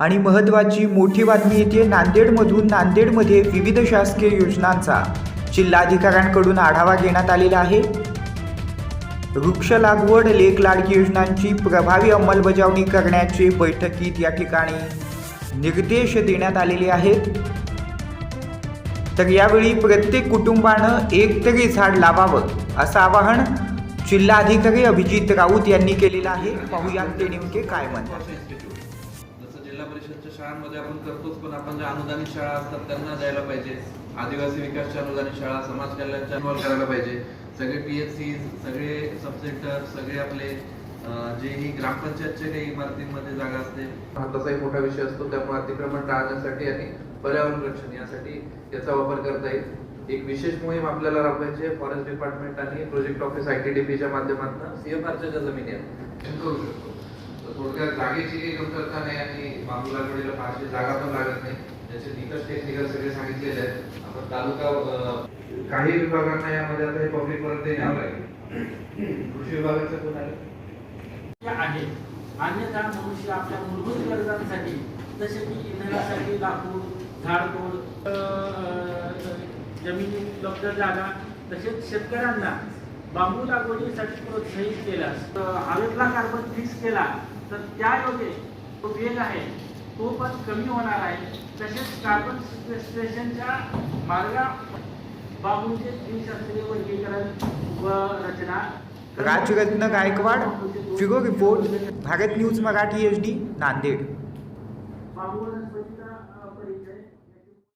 आणि महत्त्वाची मोठी बातमी येते नांदेडमधून नांदेडमध्ये विविध शासकीय योजनांचा. जिल्हाधिकाऱ्यांकडून आढावा घेण्यात आलेला आहे. वृक्ष लागवड लेख लाडकी योजनांची प्रभावी अंमलबजावणी करण्याचे बैठकीत या ठिकाणी निर्देश देण्यात आलेले आहेत. तर यावेळी प्रत्येक कुटुंबानं एक तरी झाड लावावं असं आवाहन जिल्हाधिकारी अभिजित राऊत यांनी केलेलं आहे. पाहुयात ते नेमके काय म्हणतात. जिल्हा परिषदच्या शाळांमध्ये आपण करतोच पण आपण ज्या अनुदानित शाळा असतात त्यांना द्यायला पाहिजे. आदिवासी विकासच्या अनुदानित शाळा समाज कल्याणच्या इन्व्हॉल्व करायला पाहिजे. सगळे पी एच सी सगळे सब सेंटर सगळे आपले जे ही ग्रामपंचायतच्या काही इमारतींमध्ये जागा असते. हा तसा एक मोठा विषय असतो त्यामुळे अतिक्रमण टाळण्यासाठी आणि पर्यावरण रक्षण यासाठी याचा वापर करता येईल. एक विशेष मोहीम आपल्याला राबवायची आहे फॉरेस्ट डिपार्टमेंट आणि project office I T D पीच्या माध्यमातून सीएफआरच्या ज्या जमिनी आहेत. करू शकतो. जागेची काही कमतरता नाही आणि बांबू लागवडीला फारशी जागा पण लागत नाही. त्याचे निकष टेक्निकल सगळे सांगितलेले आहेत. आपण तालुका काही विभागांना यामध्ये आता हे पब्लिक पर्यंत न्यावं लागेल कृषी विभागाचं कोण आहे? आहे. अन्यथा मनुष्य आपल्या मूलभूत गरजांसाठी जसे की इंधनासाठी लाकूड झाडतोड जमिनी उपलब्ध जागा तसेच शेतकऱ्यांना बांबू लागवडीसाठी प्रोत्साहित केल्यास हवेतला कार्बन फिक्स केला तर त्यायोगे तो वेग आहे तो पण कमी होणार आहे. तसेच कार्बन स्टेशनच्या मार्गा बांबूचे द्विशास्त्रीय वर्गीकरण व रचना. Rajratna Gaikwad Figo report Bharat news Marathi HD Nanded Nanded. बांबू वनस्पती